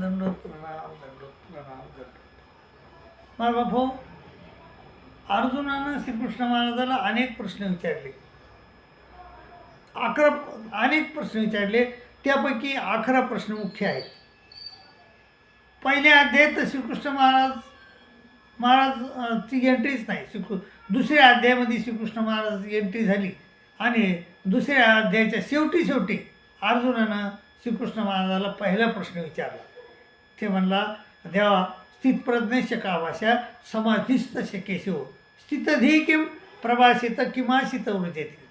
दंडोत प्रणाम दंडोत प्रणाम दंडोत मला भाऊ अर्जुनानं श्रीकृष्ण महाराजाला अनेक प्रश्न विचारले अकरा अनेक प्रश्न विचारले त्यापैकी अकरा प्रश्न मुख्य आहेत पहिल्या अध्यायात श्रीकृष्ण महाराज महाराज ची एंट्रीच नाही श्रीकृ दुसऱ्या अध्यायामध्ये श्रीकृष्ण महाराजाची एंट्री झाली आणि दुसऱ्या अध्यायाच्या शेवटी शेवटी अर्जुनानं श्रीकृष्ण महाराजाला पहिला प्रश्न विचारला ते म्हणला देवा स्थितप्रज्ञ शका भाषा समाधिस्थ शकेशो स्थितधी किम प्रभाषित किमाशित वृजेते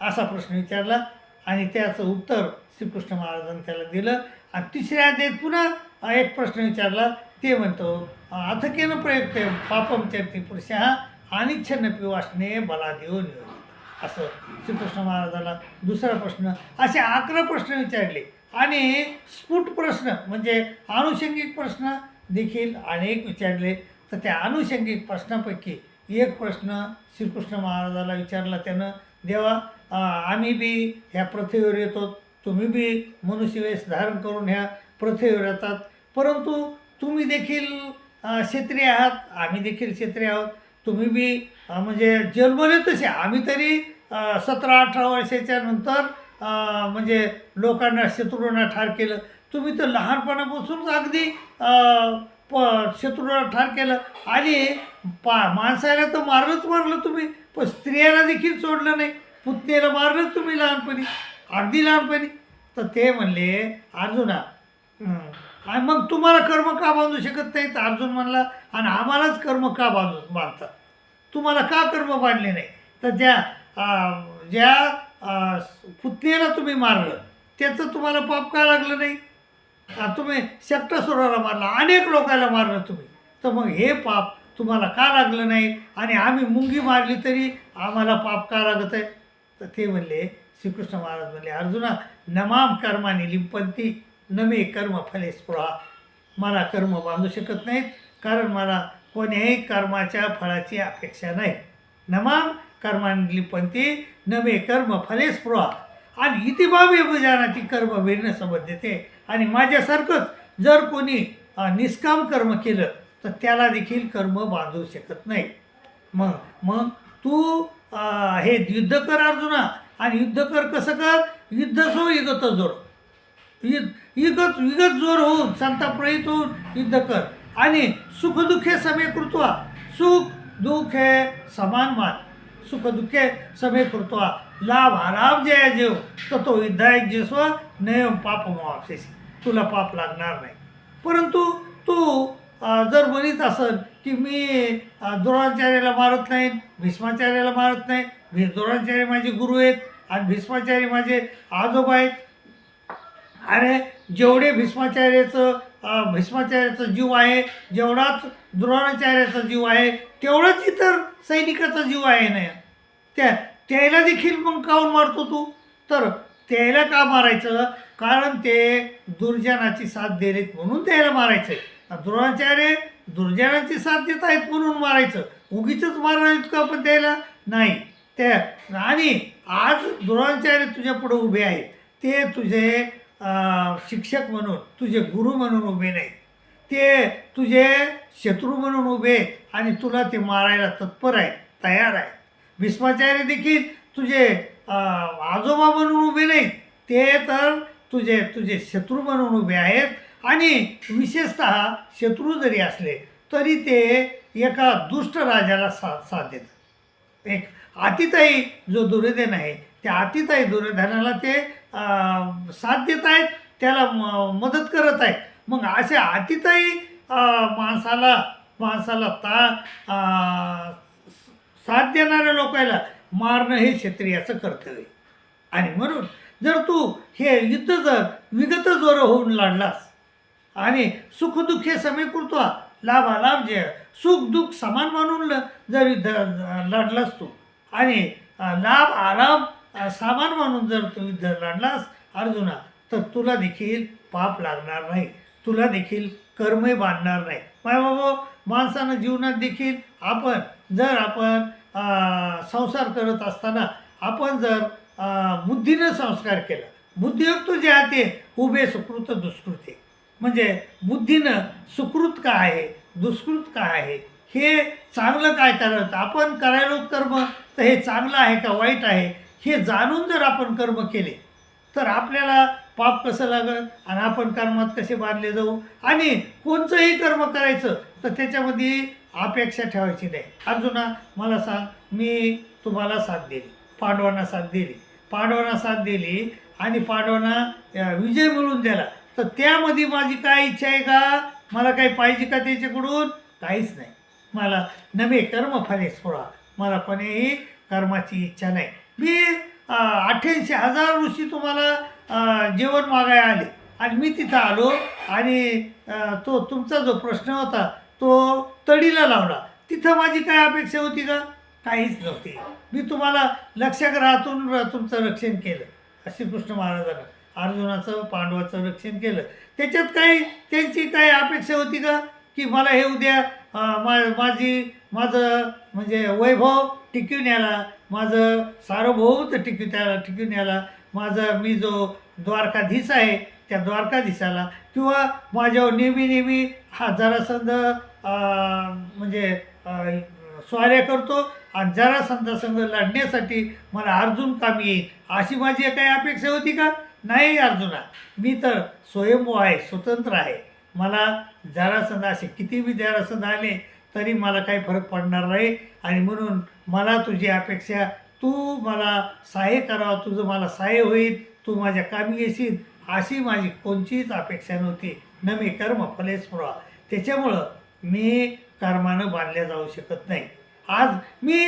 असा प्रश्न विचारला आणि त्याचं उत्तर श्रीकृष्ण महाराजांनी त्याला दिलं. आणि तिसऱ्या देत पुन्हा एक प्रश्न विचारला. ते म्हणतो अथकेनं प्रयुक्त पापम चरती पुरुष हा छन्न पिवासने बला देऊ नियोजित असं श्रीकृष्ण महाराजाला दुसरा प्रश्न असे अकरा प्रश्न विचारले. आणि स्फुट प्रश्न म्हणजे आनुषंगिक प्रश्न देखील अनेक विचारले. तर त्या आनुषंगिक प्रश्नापैकी एक प्रश्न श्रीकृष्ण महाराजाला विचारला त्यानं देवा आम्ही बी ह्या पृथ्वीवर येतो तुम्ही बी मनुष्यवेश धारण करून ह्या पृथ्वीवर येतात. परंतु तुम्ही देखील क्षेत्रीय आहात आम्ही देखील क्षेत्रीय आहोत. तुम्ही बी म्हणजे जन्मले तसे आम्ही तरी सतरा अठरा वर्षाच्या नंतर म्हणजे लोकांना शत्रूंना ठार केलं. तुम्ही तर लहानपणापासूनच अगदी प शत्रूला ठार केलं. आणि पा माणसाला तर मारलंच मारलं तुम्ही पण स्त्रियाला देखील सोडलं नाही. पुतणीला मारलंच तुम्ही लहानपणी अगदी लहानपणी. तर ते म्हणले अर्जुना आणि मग तुम्हाला कर्म का बांधू शकत नाही तर अर्जुन म्हणला आणि आम्हालाच कर्म का बांधू बांधतात तुम्हाला का कर्म बांधले नाही? तर त्या ज्या पुतणीला तुम्ही मारलं त्याचं तुम्हाला पाप का लागलं नाही? तुम्ही शक्टासुराला मारला अनेक लोकांना मारलं तुम्ही. तर मग हे पाप तुम्हाला का लागलं नाही? आणि आम्ही मुंगी मारली तरी आम्हाला पाप का लागत आहे? तर ते म्हणले श्रीकृष्ण महाराज म्हणले अर्जुना नमाम कर्माने लिंपंती नमे कर्म फले स्पृहा. मला कर्म बांधू शकत नाहीत कारण मला कोण्याही कर्माच्या फळाची अपेक्षा नाही. नमाम कर्मांडली लिंपंती नमे कर्म फले स्पृहा. आणि इतिबाबी भुजानाची कर्म भिन्न समजते आणि माझ्यासारखंच जर कोणी निष्काम कर्म केलं तर त्याला देखील कर्म बांधू शकत नाही. मग मग तू हे युद्ध कर अर्जुना. आणि युद्ध कर कसं कर? युद्ध सो युगत जोर. युद्ध युगत विगत जोर होऊन संताप्रहित होऊन युद्ध कर. आणि सुखदुःखे समे कृत्वा. सुख दुःख हे समान मान. सुख दुःखे समे कृत्वा लाभ आलाभ जया जेव तर तो विधायक जेस्व नयम पाप मापसेसी तुला पाप लागणार नाही. परंतु तू जर म्हणत असल की मी द्रोणाचार्याला मारत नाही भीष्माचार्याला मारत नाही भी द्रोणाचार्य माझे गुरु आहेत आणि भीष्माचार्य माझे आजोबा आहेत. अरे जेवढे भीष्माचार्याचं भीष्माचार्याचं जीव आहे जेवढाच द्रोणाचार्याचा जीव आहे तेवढाच इतर सैनिकाचा जीव आहे ना. त्या त्याला देखील मग काऊन मारतो तू? तर त्याला का मारायचं? कारण ते दुर्जनाची साथ देत म्हणून त्याला मारायचं द्रोणाचार्य दुर्जनाची साथ देत आहेत म्हणून मारायचं. उगीच मारायचं का पण त्याला? नाही. त्या आणि आज द्रोणाचार्य तुझ्या पुढे उभे आहेत. ते तुझे शिक्षक म्हणून तुझे गुरु म्हणून उभे नाहीत. ते तुझे शत्रू म्हणून उभे आहेत आणि तुला ते मारायला तत्पर आहे तयार आहे भीष्माचार्य देखील तुझे आजोबा म्हणून उभे नाहीत. ते तर तुझे तुझे शत्रू म्हणून उभे आहेत आणि विशेषत शत्रू जरी असले तरी ते एका दुष्ट राजाला साथ साथ देतात. एक आतिताई जो दुर्योधन आहे त्या आतिताई दुर्योधनाला ते साथ देत आहेत त्याला म- मदत करत आहेत. मग असे अतितही माणसाला माणसाला ता साथ देणाऱ्या लोकायला मारणं हे क्षत्रियाचं कर्तव्य. आणि म्हणून जर तू हे युद्ध जर विगत जोर होऊन लढलास आणि सुखदुःखे समीकृत्वा लाभालाभ जे सुख दुःख समान मानून ल- जर युद्ध लढलास तू आणि लाभ आराम सामान मानून जर तू युद्ध लढलास अर्जुना तर तुला देखील पाप लागणार नाही. तुला देखील कर्मही बांधणार नाही बाबा माणसानं जीवनात देखील आपण जर आपण संसार करत असताना आपण जर बुद्धीनं संस्कार केला बुद्धियोग तू जे आहे उभे सुकृत दुष्कृते म्हणजे बुद्धीनं सुकृत काय आहे दुष्कृत काय आहे हे चांगलं काय करत आपण करायलो कर्म तर हे चांगलं आहे का वाईट आहे? हे जाणून जर आपण कर्म केले तर आपल्याला पाप कसं लागत आणि आपण कर्मात कसे बांधले जाऊ? आणि कोणचंही कर्म करायचं तर त्याच्यामध्ये अपेक्षा ठेवायची नाही. अर्जुना मला सांग मी तुम्हाला साथ दिली. पांडवांना साथ दिली. पांडवांना साथ दिली आणि पांडवांना विजय मिळवून दिला. तर त्यामध्ये माझी काय इच्छा आहे का? मला काही पाहिजे का त्याच्याकडून? काहीच नाही. मला नवे कर्म फले सोडा. मला कोणीही कर्माची इच्छा नाही. मी अठ्ठ्याऐंशी हजार ऋषी तुम्हाला जेवण मागाय आले. आणि मी तिथं आलो आणि तो तुमचा जो प्रश्न होता तो तडीला लावला. तिथं माझी काय अपेक्षा होती का? काहीच नव्हती. मी तुम्हाला लक्षग्रहातून तुमचं रक्षण केलं. श्रीकृष्ण महाराजांना अर्जुनाचं पांडवाचं रक्षण केलं. त्याच्यात काही त्यांची काही अपेक्षा होती का? की मला हे उद्या मा माझी माझं म्हणजे वैभव टिकून याला माझं सार्वभौमत्व टिकू त्याला टिकून याला माझा मी जो द्वारकाधीश आहे त्या द्वारकाधीशाला किंवा माझ्यावर नेहमी नेहमी हा जरासंध म्हणजे स्वार्य करतो आणि जरासंधासंग लढण्यासाठी मला अर्जुन कामी येईल अशी माझी काही अपेक्षा होती का? नाही अर्जुना. मी तर स्वयंभू आहे स्वतंत्र आहे. मला जरासंध असे किती बी जरासंध आले तरी मला काही फरक पडणार नाही. आणि म्हणून मला तुझी अपेक्षा तू मला सहाय्य करावं तुझं मला सहाय्य होईल तू माझ्या कामी येशील अशी माझी कोणतीच अपेक्षा नव्हती. न मी कर्म फलेच पुरा त्याच्यामुळं मी कर्मानं बांधल्या जाऊ शकत नाही. आज मी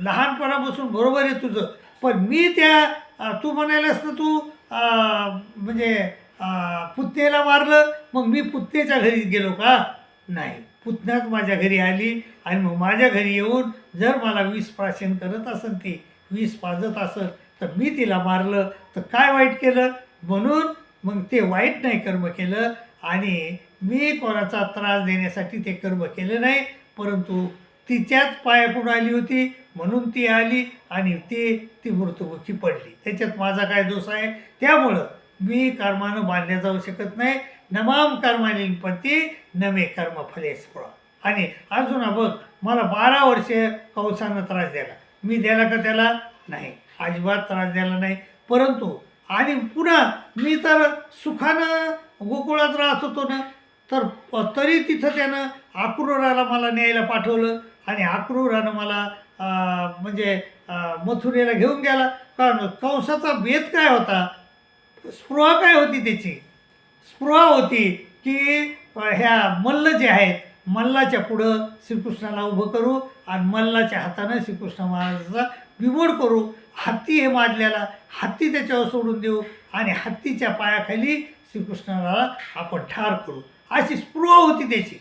लहानपणापासून बरोबर आहे तुझं. पण मी त्या तू म्हणायलास ना तू म्हणजे पुतण्याला मारलं मग मी पुतण्याच्या घरी गेलो का? नाही. पुतण्याच माझ्या घरी आली आणि मग माझ्या घरी येऊन जर मला वीस प्राशन करत असेल ती वीस पाजत असेल तर मी तिला मारलं. तर काय वाईट केलं? म्हणून मग ते वाईट नाही कर्म केलं आणि मी कोणाचा त्रास देण्यासाठी ते कर्म केलं नाही परंतु तिच्याच पायापुढं आली होती म्हणून ती आली आणि ती ती मृत्युमुखी पडली. त्याच्यात माझा काय दोष आहे? त्यामुळं मी कर्मानं मानल्या जाऊ शकत नाही नमाम कर्माने पती नमे कर्म फले स्फुरा. आणि अर्जुना बघ मला बारा वर्ष कौसानं त्रास द्यायला. मी द्यायला का त्याला? नाही. अजिबात त्रास द्यायला नाही. परंतु आणि पुन्हा मी तर सुखानं गोकुळात राहत होतो ना तर प- तरी तिथं त्यानं आक्रूराला मला न्यायला पाठवलं आणि आक्रूरानं मला म्हणजे मथुरेला घेऊन गेला. कारण कंसाचा भेद काय होता? स्पृहा काय होती त्याची? स्पृहा होती की ह्या मल्ल जे आहेत मल्लाच्या पुढं श्रीकृष्णाला उभं करू आणि मल्लाच्या हातानं श्रीकृष्ण महाराजाचा बिमोड करू. हत्ती हे माजल्याला हत्ती त्याच्यावर सोडून देऊ आणि हत्तीच्या पायाखाली श्रीकृष्णाला आपण ठार करू. अशी स्पृहा होती त्याची.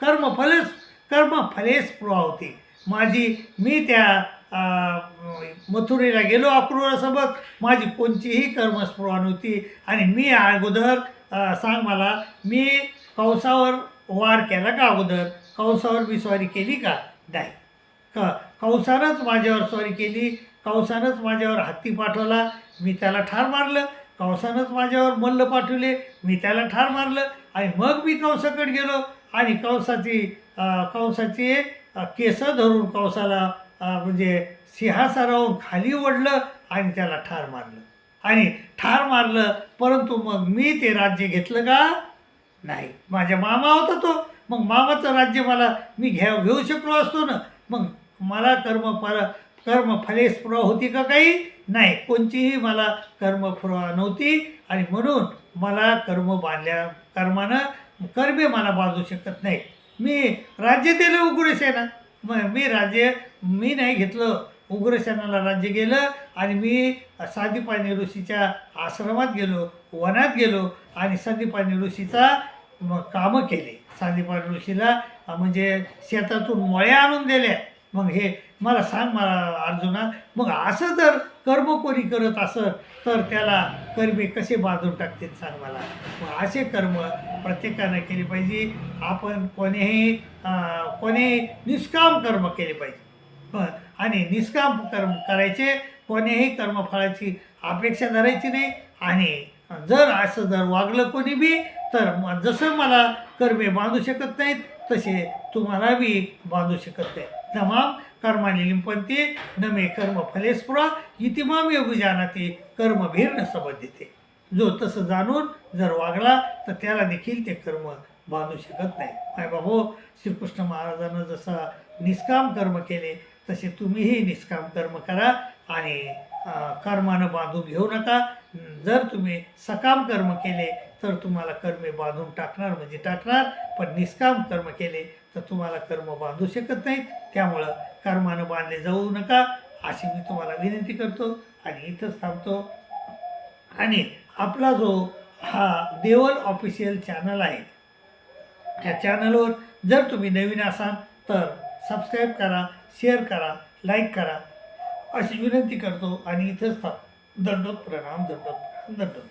कर्म फलेस स्पृहा होती. माझी मी त्या मथुरेला गेलो अक्रूरासोबत माझी कोणतीही कर्मस्पृहा नव्हती. आणि मी अगोदर सांग मला मी कंसावर वार केला का अगोदर? कंसावर मी स्वारी केली का? नाही. क कंसानंच माझ्यावर स्वारी केली. कंसानंच माझ्यावर हत्ती पाठवला. मी त्याला ठार मारलं. कंसानंच माझ्यावर मल्ल पाठवले. मी त्याला ठार मारलं. आणि मग मी कंसाकडे गेलो. आणि कंसाची कंसाचे कंसाची धरून कंसाला म्हणजे सिंहासनावरून खाली ओढलं आणि त्याला ठार मारलं. आणि ठार मारलं परंतु मग मी ते राज्य घेतलं का? नाही. माझ्या मामा होता तो. मग मामाचं राज्य मला मी घ्या घेऊ शकलो असतो ना. मग मला कर्म पर कर्म फलेस्पुरा होती का काही? नाही. कोणतीही मला कर्मफुरा नव्हती. आणि म्हणून मला कर्म बांधल्या कर्मानं कर्मे मला बांधू शकत नाही. मी राज्य दिलं ना मग मी राज्य मी नाही घेतलं. उग्रसेनाला राज्य गेलं आणि मी सादीपाणी ऋषीच्या आश्रमात गेलो वनात गेलो आणि सादीपाणी ऋषीचा मग कामं केले. सादीपाणी ऋषीला म्हणजे शेतातून मळ्या आणून दिल्या. मग हे मला सांग मला अर्जुना मग असं जर कर्म कोणी करत असं तर त्याला कर्मे कसे बांधून टाकतील सांग मला. मग असे कर्म प्रत्येकानं केले पाहिजे. आपण कोणीही कोणीही निष्काम कर्म केले पाहिजे. आणि निष्काम कर्म करायचे कोणीही कर्मफळाची अपेक्षा धरायची नाही. आणि जर असं जर वागलं कोणी बी तर जसं मला कर्मे बांधू शकत नाहीत तसे तुम्हाला बी बांधू शकत नाही तमाम कर्माने लिंपंते न मे कर्म फलेस्पुरा इति माम योगी जानाते कर्मभीर न सबंधिते। जो तसं जाणून जर वागला तर त्याला देखील ते कर्म बांधू शकत नाही माय बाबो श्रीकृष्ण महाराजांना जसा निष्काम कर्म केले तसे तुम्हीही निष्काम कर्म करा आणि कर्मानं बांधून घेऊ नका. जर तुम्ही सकाम कर्म केले तर तुम्हाला कर्मे बांधून टाकणार म्हणजे टाकणार पण निष्काम कर्म केले तर तुम्हाला कर्म बांधू शकत नाहीत. त्यामुळं कर्मानं बांधले जाऊ नका अशी मी तुम्हाला विनंती करतो आणि इथंच थांबतो. आणि आपला जो हा देवल ऑफिशियल चॅनल आहे त्या चॅनलवर जर तुम्ही नवीन असाल तर सबस्क्राईब करा शेअर करा लाईक करा. अशी विनंती करतो आणि इथंच थांब. दंडोत प्रणाम दंडोत प्रणाम दंडोत.